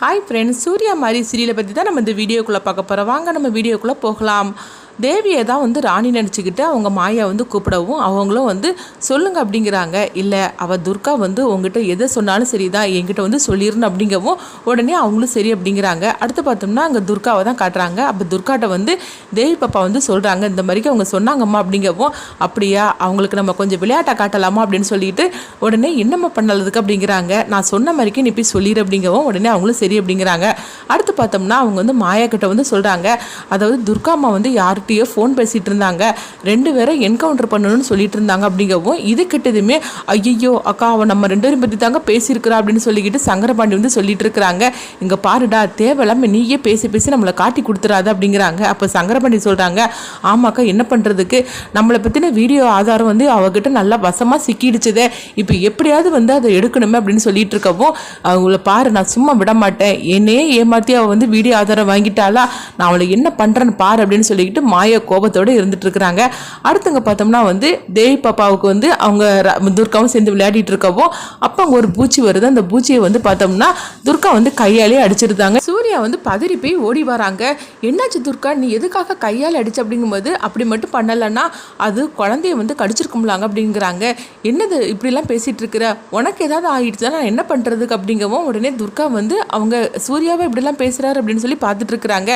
Hi friends Surya மாதிரி சீரியலை பற்றி தான் நம்ம இந்த வீடியோக்குள்ளே பார்க்க போகிறோம் வாங்க நம்ம வீடியோக்குள்ளே போகலாம். தேவியை தான் வந்து ராணி நினச்சிக்கிட்டு அவங்க மாயா வந்து கூப்பிடவும் அவங்களும் வந்து சொல்லுங்க அப்படிங்கிறாங்க. இல்லை அவள் துர்கா வந்து உங்ககிட்ட எதை சொன்னாலும் சரி தான் என்கிட்ட வந்து சொல்லிடணும் அப்படிங்கவும் உடனே அவங்களும் சரி அப்படிங்கிறாங்க. அடுத்து பார்த்தோம்னா அங்கே துர்காவை தான் காட்டுறாங்க. அப்போ துர்காட்ட வந்து தேவி பாப்பா வந்து சொல்கிறாங்க இந்த மாதிரிக்கு அவங்க சொன்னாங்கம்மா அப்படிங்கவும் அப்படியா அவங்களுக்கு நம்ம கொஞ்சம் விளையாட்டை காட்டலாமா அப்படின்னு சொல்லிட்டு உடனே என்னம்மா பண்ணலதுக்கு அப்படிங்கிறாங்க. நான் சொன்ன மாதிரிக்கு நீ போய் சொல்லிடு அப்படிங்கவும் உடனே அவங்களும் சரி அப்படிங்கிறாங்க. அடுத்து பார்த்தோம்னா அவங்க வந்து மாயா கிட்ட வந்து சொல்கிறாங்க அதாவது துர்கா அம்மா வந்து கிட்டேயோ ஃபோன் பேசிகிட்டு இருந்தாங்க ரெண்டு பேரும் என்கவுண்டர் பண்ணணும்னு சொல்லிட்டு இருந்தாங்க அப்படிங்கவும் இது கிட்டதுமே ஐயோ அக்கா அவன் நம்ம ரெண்டு பேரும் பற்றி தாங்க பேசியிருக்கிறா அப்படின்னு சொல்லிக்கிட்டு சங்கரபாண்டி வந்து சொல்லிட்டு இருக்கிறாங்க இங்கே பாருடா தேவையில்லாம நீயே பேசி பேசி நம்மளை காட்டி கொடுத்துறாத அப்படிங்கிறாங்க. அப்போ சங்கரபாண்டி சொல்கிறாங்க ஆமாக்கா என்ன பண்ணுறதுக்கு நம்மளை பற்றின வீடியோ ஆதாரம் வந்து அவகிட்ட நல்லா வசமாக சிக்கிடுச்சதே. இப்போ எப்படியாவது வந்து அதை எடுக்கணுமே அப்படின்னு சொல்லிட்டு இருக்கவும் அவங்கள பாரு நான் சும்மா விட மாட்டேன் என்னையே ஏமாற்றி அவள் வந்து வீடியோ ஆதாரம் வாங்கிட்டாளா? நான் அவளை என்ன பண்ணுறேன்னு பாரு அப்படின்னு சொல்லிக்கிட்டு மாய கோபத்தோடு இருந்துட்டு இருக்கிறாங்க. அடுத்தவங்க பார்த்தோம்னா வந்து தேவி பாப்பாவுக்கு வந்து அவங்க துர்காவும் சேர்ந்து விளையாடிட்டு இருக்கவோ அப்போ அங்கே ஒரு பூச்சி வருது. அந்த பூச்சியை வந்து பார்த்தோம்னா துர்கா வந்து கையாலே அடிச்சிருந்தாங்க. சூர்யா வந்து பதறி போய் ஓடி வராங்க. என்னாச்சு துர்கா? நீ எதுக்காக கையால் அடிச்சு? அப்படிங்கும்போது அப்படி மட்டும் பண்ணலைன்னா அது குழந்தைய வந்து கடிச்சிருக்கும்லாங்க அப்படிங்கிறாங்க. என்னது இப்படிலாம் பேசிட்டு இருக்கிற? உனக்கு ஏதாவது ஆயிடுச்சுன்னா நான் என்ன பண்ணுறதுக்கு அப்படிங்கவும் உடனே துர்கா வந்து அவங்க சூர்யாவை இப்படிலாம் பேசுகிறாரு அப்படின்னு சொல்லி பார்த்துட்டு இருக்கிறாங்க.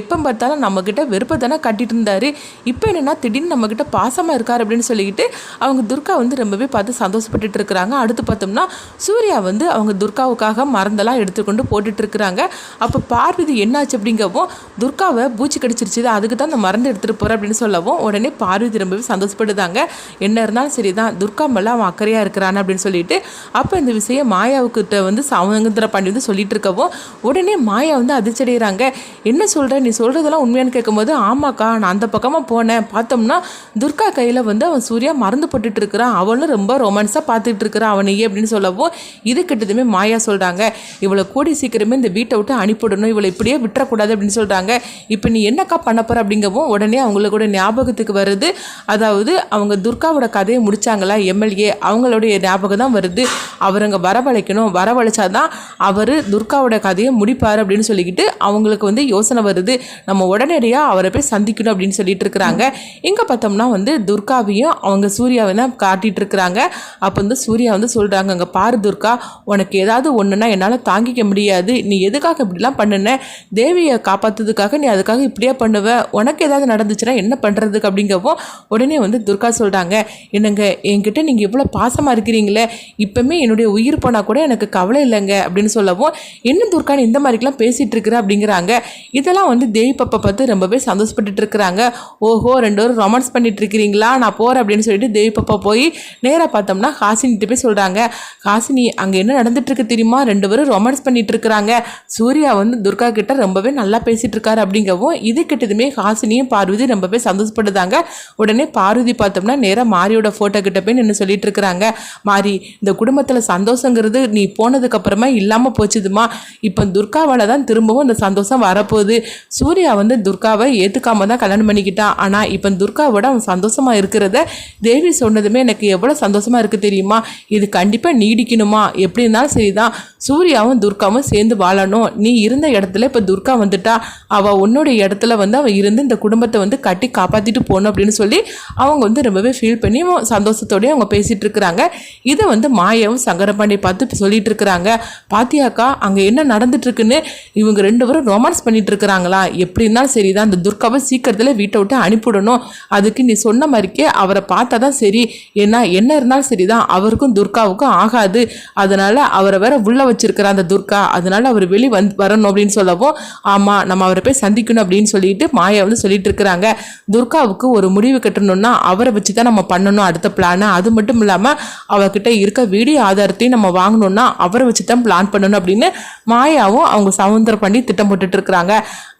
எப்போ பார்த்தாலும் நம்மக்கிட்ட வெறுப்பை தானே காட்டிட்டு இருந்தாரு இப்போ என்னென்னா திடீர்னு நம்மக்கிட்ட பாசமாக இருக்கார் அப்படின்னு சொல்லிக்கிட்டு அவங்க துர்கா வந்து ரொம்பவே பார்த்து சந்தோஷப்பட்டுட்டு இருக்கிறாங்க அடுத்து பார்த்தோம்னா சூர்யா வந்து அவங்க துர்காவுக்காக மருந்தெல்லாம் எடுத்துக்கொண்டு போட்டுட்டு இருக்கிறாங்க அப்போ பார்வதி என்னாச்சு அப்படிங்கவும் துர்காவை பூச்சி கடிச்சிருச்சு அதுக்கு தான் அந்த மருந்து எடுத்துகிட்டு போகிறேன் அப்படின்னு சொல்லவும் உடனே பார்வதி ரொம்பவே சந்தோஷப்படுதாங்க. என்ன இருந்தாலும் சரி தான் துர்கா மேலே அவன் அக்கறையாக இருக்கிறான் அப்படின்னு சொல்லிட்டு அப்போ இந்த விஷயம் மாயாவுக்கிட்ட வந்து சமுத்திர பாண்டி வந்து சொல்லிட்டு இருக்கவும் உடனே மாயா வந்து அதிர்ச்சடைகிறாங்க என்ன சொல்கிற நீ சொல்கிறதெல்லாம் உண்மையானு கேட்கும்போது ஆமாக்கா நான் அந்த பக்கமாக போனேன். பார்த்தோம்னா துர்கா கையில் வந்து அவன் சூர்யா மருந்து போட்டுட்டு இருக்கிறான் அவளும் ரொம்ப ரொமான்ஸாக பார்த்துட்டு இருக்கிறான் அவனையே அப்படின்னு சொல்லவும் இது கிட்டதுமே மாயா சொல்கிறாங்க இவளை கூடி சீக்கிரமே இந்த வீட்டை விட்டு அனுப்பிவிடணும் இவளை இப்படியே விட்டுறக்கூடாது அப்படின்னு சொல்கிறாங்க இப்போ நீ என்னக்கா பண்ண போகிற அப்படிங்கவும் உடனே அவங்களோட ஞாபகத்துக்கு வருது. அதாவது அவங்க துர்காவோட கதையை முடித்தாங்களா எம்எல்ஏ அவங்களுடைய ஞாபகம் தான் வருது. அவர் அங்கே வரவழைக்கணும். வரவழைச்சாதான் அவர் துர்காவோட கதையை முடிப்பார் அப்படின்னு சொல்லிக்கிட்டு அவங்களுக்கு வந்து யோசனை வருது. நம்ம உடனடியாக அவரை போய் அழிக்கணும் அப்படின்னு சொல்லிட்டு இருக்கிறாங்க இங்கே பார்த்தோம்னா வந்து துர்காவையும் அவங்க சூர்யாவை தான் காட்டிட்டு இருக்கிறாங்க அப்போ வந்து சூர்யா வந்து சொல்கிறாங்க அங்கே பாரு துர்கா உனக்கு ஏதாவது ஒன்றுனா என்னால் தாங்கிக்க முடியாது. நீ எதுக்காக இப்படிலாம் பண்ணுன? தேவியை காப்பாற்றுறதுக்காக நீ அதுக்காக இப்படியே பண்ணுவ? உனக்கு ஏதாவது நடந்துச்சுன்னா என்ன பண்ணுறதுக்கு அப்படிங்கவும் உடனே வந்து துர்கா சொல்கிறாங்க என்னங்க என்கிட்ட நீங்கள் இவ்வளோ பாசமாக இருக்கிறீங்களே இப்போமே என்னுடைய உயிர் போனால் கூட எனக்கு கவலை இல்லைங்க அப்படின்னு சொல்லவும் என்ன துர்கான்னு இந்த மாதிரிக்கெலாம் பேசிகிட்டு இருக்கிற அப்படிங்கிறாங்க. இதெல்லாம் வந்து தேவி பாப்பா பார்த்து ரொம்பவே சந்தோஷப்பட்டுட்டு இருக்கிறாங்க ஓஹோ ரெண்டு பேரும் ரொமான்ஸ் பண்ணிட்டு இருக்கிறீங்களா நான் போகிறேன் அப்படின்னு சொல்லிட்டு தேவி பாப்பா போய் நேராக பார்த்தோம்னா ஹாசினிட்டு போய் சொல்கிறாங்க ஹாசினி அங்கே என்ன நடந்துட்டுருக்கு தெரியுமா? ரெண்டு பேரும் ரொமான்ஸ் பண்ணிட்டு இருக்கிறாங்க சூர்யா வந்து துர்கா கிட்ட ரொம்பவே நல்லா பேசிட்டு இருக்காரு அப்படிங்கவும் இது கிட்டதுமே ஹாசினியும் பார்வதி ரொம்பவே சந்தோஷப்படுதாங்க. உடனே பார்வதி பார்த்தோம்னா நேராக மாரியோட ஃபோட்டோ கிட்ட போய் நின்று சொல்லிட்டு இருக்கிறாங்க மாரி இந்த குடும்பத்தில் சந்தோஷங்கிறது நீ போனதுக்கப்புறமா இல்லாமல் போச்சுதுமா? இப்போ துர்காவால் தான் திரும்பவும் இந்த சந்தோஷம் வரப்போகுது. சூர்யா வந்து துர்காவை ஏற்றுக்காம தான் கல்யாணம் பண்ணிக்கிட்டான் ஆனால் இப்போ துர்காவோட அவன் சந்தோஷமாக இருக்கிறத தேவி சொன்னதுமே எனக்கு எவ்வளோ சந்தோஷமாக இருக்குது தெரியுமா? இது கண்டிப்பாக நீடிக்கணுமா? எப்படி இருந்தாலும் சரிதான். சூர்யாவும் துர்காவும் சேர்ந்து வாழணும். நீ இருந்த இடத்துல இப்போ துர்கா வந்துட்டா. அவள் உன்னுடைய இடத்துல வந்து அவள் இருந்து இந்த குடும்பத்தை வந்து கட்டி காப்பாற்றிட்டு போகணும் அப்படின்னு சொல்லி அவங்க வந்து ரொம்பவே ஃபீல் பண்ணி சந்தோஷத்தோடய அவங்க பேசிகிட்டு இருக்கிறாங்க. இதை வந்து மாயாவும் சங்கரபாண்டி பார்த்து சொல்லிட்டு இருக்கிறாங்க. பாத்தியாக்கா அங்கே என்ன நடந்துட்டு இருக்குன்னு? இவங்க ரெண்டு பேரும் ரொமான்ஸ் பண்ணிட்டு இருக்கிறாங்களா? எப்படி இருந்தாலும் சரிதான். அந்த துர்காவை சீக்கிரம் சீக்கிரத்தில் வீட்டை விட்டு அனுப்பிவிடணும் அதுக்கு நீ சொன்ன மாதிரிக்கே அவரை பார்த்தா தான் சரி. ஏன்னா என்ன இருந்தாலும் சரி தான் அவருக்கும் துர்காவுக்கும் ஆகாது. அதனால் அவரை வேற உள்ளே வச்சிருக்கிற அந்த துர்கா அதனால் அவர் வெளி வந்து வரணும் அப்படின்னு சொல்லவும் ஆமாம் நம்ம அவரை போய் சந்திக்கணும் அப்படின்னு சொல்லிட்டு மாயா வந்து சொல்லிட்டு இருக்கிறாங்க. துர்காவுக்கு ஒரு முடிவு கட்டணும்னா அவரை வச்சு தான் நம்ம பண்ணணும் அடுத்த பிளானை அது மட்டும் இல்லாமல் அவர்கிட்ட இருக்க வீடியோ ஆதாரத்தையும் நம்ம வாங்கணும்னா அவரை வச்சு தான் பிளான் பண்ணணும் அப்படின்னு மாயாவும் அவங்க சமுந்திரம் பண்ணி திட்டம் போட்டுட்டு இருக்கிறாங்க.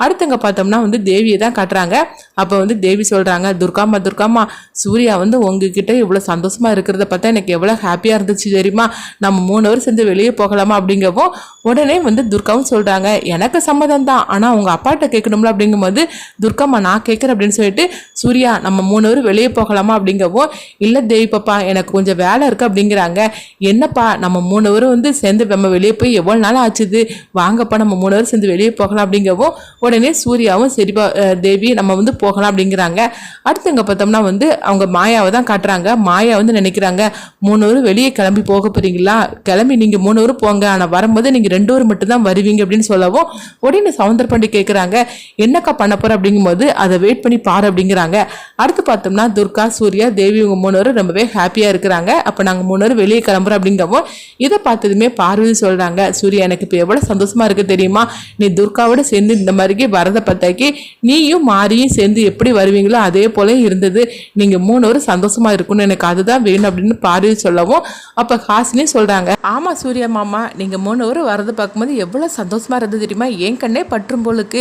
அடுத்தங்க பார்த்தோம்னா வந்து தேவியை தான் காட்டுறாங்க. சொல்கிறாங்க அப்போ வந்து தேவி சொல்கிறாங்க துர்காமா துர்காம்மா சூர்யா வந்து உங்ககிட்ட இவ்வளோ சந்தோஷமா இருக்கிறத பார்த்தா எனக்கு எவ்வளோ ஹாப்பியாக இருந்துச்சு தெரியுமா? நம்ம மூணு பேர் சேர்ந்து வெளியே போகலாமா? அப்படிங்கவும் உடனே வந்து துர்காவும் சொல்கிறாங்க எனக்கு சம்மதம் தான். ஆனால் உங்கள் அப்பாட்ட கேட்கணும்ல? அப்படிங்கும்போது துர்காமா நான் கேட்குறேன். அப்படின்னு சொல்லிட்டு சூர்யா நம்ம மூணு பேர் வெளியே போகலாமா? அப்படிங்கவும் இல்லை தேவி பாப்பா எனக்கு கொஞ்சம் வேலை இருக்குது அப்படிங்கிறாங்க. என்னப்பா நம்ம மூணு பேரும் வந்து சேர்ந்து நம்ம வெளியே போய் எவ்வளோ நாள் ஆச்சுது? வாங்கப்பா நம்ம மூணு பேரும் சேர்ந்து வெளியே போகலாம். அப்படிங்கவும் உடனே சூர்யாவும் சரிப்பா தேவி நம்ம நம்ம வந்து போகலாம் அப்படிங்கிறாங்க. அடுத்து இங்கே பார்த்தோம்னா வந்து அவங்க மாயாவை தான் காட்டுறாங்க. மாயா வந்து நினைக்கிறாங்க மூணு வெளியே கிளம்பி போக போறீங்களா? கிளம்பி நீங்கள் மூணு பேரும் போங்க. ஆனால் வரும்போது நீங்கள் ரெண்டு பேரும் மட்டும்தான் வருவீங்க அப்படின்னு சொல்லவும் உடனே சவுந்தர பாண்டி கேட்குறாங்க என்னக்கா பண்ண போற? அப்படிங்கும்போது அதை வெயிட் பண்ணி பாரு அப்படிங்கிறாங்க. அடுத்து பார்த்தோம்னா துர்கா சூர்யா தேவி இவங்க மூணு பேரும் ரொம்பவே ஹாப்பியாக இருக்கிறாங்க. அப்போ நாங்கள் மூணு பேரும் வெளியே கிளம்புறோம் அப்படிங்கவும் இதை பார்த்ததுமே பார்வதி சொல்கிறாங்க சூர்யா எனக்கு இப்போ எவ்வளோ சந்தோஷமா இருக்கு தெரியுமா? நீ துர்காவோட சேர்ந்து இந்த மாதிரிக்கு வரதை பார்த்தாக்கி நீயும் மாறி மாரியும் சேர்ந்து எப்படி வருவீங்களோ அதே போல இருந்தது. நீங்கள் மூணு சந்தோஷமாக சந்தோஷமா இருக்கணும். எனக்கு அதுதான் வேணும் அப்படின்னு பார்வை சொல்லவும் அப்போ ஹாசினி சொல்கிறாங்க ஆமாம் சூர்யா மாமா நீங்கள் மூணு பேரும் வரதை பார்க்கும்போது எவ்வளோ சந்தோஷமா இருந்தது தெரியுமா? என் கண்ணே பற்றும் போலுக்கு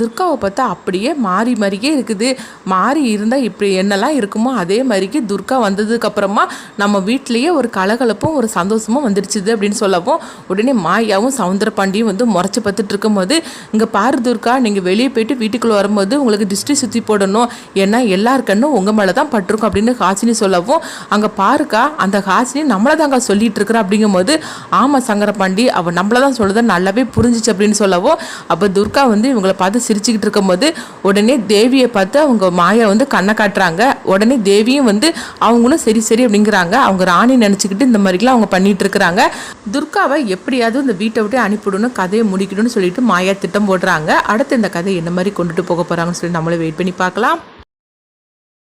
துர்காவை பார்த்தா அப்படியே மாறி மாறியே இருக்குது. மாறி இருந்தால் இப்படி என்னெல்லாம் இருக்குமோ அதே மாதிரிக்கு துர்கா வந்ததுக்கு அப்புறமா நம்ம வீட்லேயே ஒரு கலகலப்பும் ஒரு சந்தோஷமும் வந்துடுச்சுது அப்படின்னு சொல்லவும் உடனே மாயாவும் சவுந்தர பாண்டியும் வந்து முறைச்சி பார்த்துட்டு இருக்கும்போது இங்கே பாரு துர்கா நீங்கள் வெளியே போயிட்டு வீட்டுக்குள்ளே வரும்போது உங்களுக்கு திருஷ்டி சுற்றி போடணும். ஏன்னா எல்லார் கண்ணும் உங்கள் மேலே தான் பட்டிருக்கும் அப்படின்னு ஹாசினி சொல்லவும் அங்கே பாருக்கா அந்த ஹாசினி நம்மளை தாங்க சொல்லிட்டு இருக்கிறா அப்படிங்கும்போது ஆமாம் சங்கரபாண்டி அவள் நம்மளை தான் சொல்லுத நல்லாவே புரிஞ்சிச்சு அப்படின்னு சொல்லவும் அப்போ துர்கா வந்து இவங்களை பார்த்து சிரிச்சுக்கிட்டு இருக்கும்போது உடனே தேவியை பார்த்து அவங்க மாயா வந்து கண்ணை காட்டுறாங்க. உடனே தேவியும் வந்து அவங்களும் சரி சரி அப்படிங்கிறாங்க. அவங்க ராணி நினச்சிக்கிட்டு இந்த மாதிரிலாம் அவங்க பண்ணிட்டு இருக்கிறாங்க துர்காவை எப்படியாவது இந்த வீட்டை விட்டு அனுப்பிவிடணும் கதையை முடிக்கணும்னு சொல்லிட்டு மாயா திட்டம் போடுறாங்க. அடுத்து இந்த கதை என்ன மாதிரி கொண்டுட்டு போக போகிறாங்கன்னு சொல்லி நம்மளும் வெயிட் பண்ணி பார்க்கலாம்.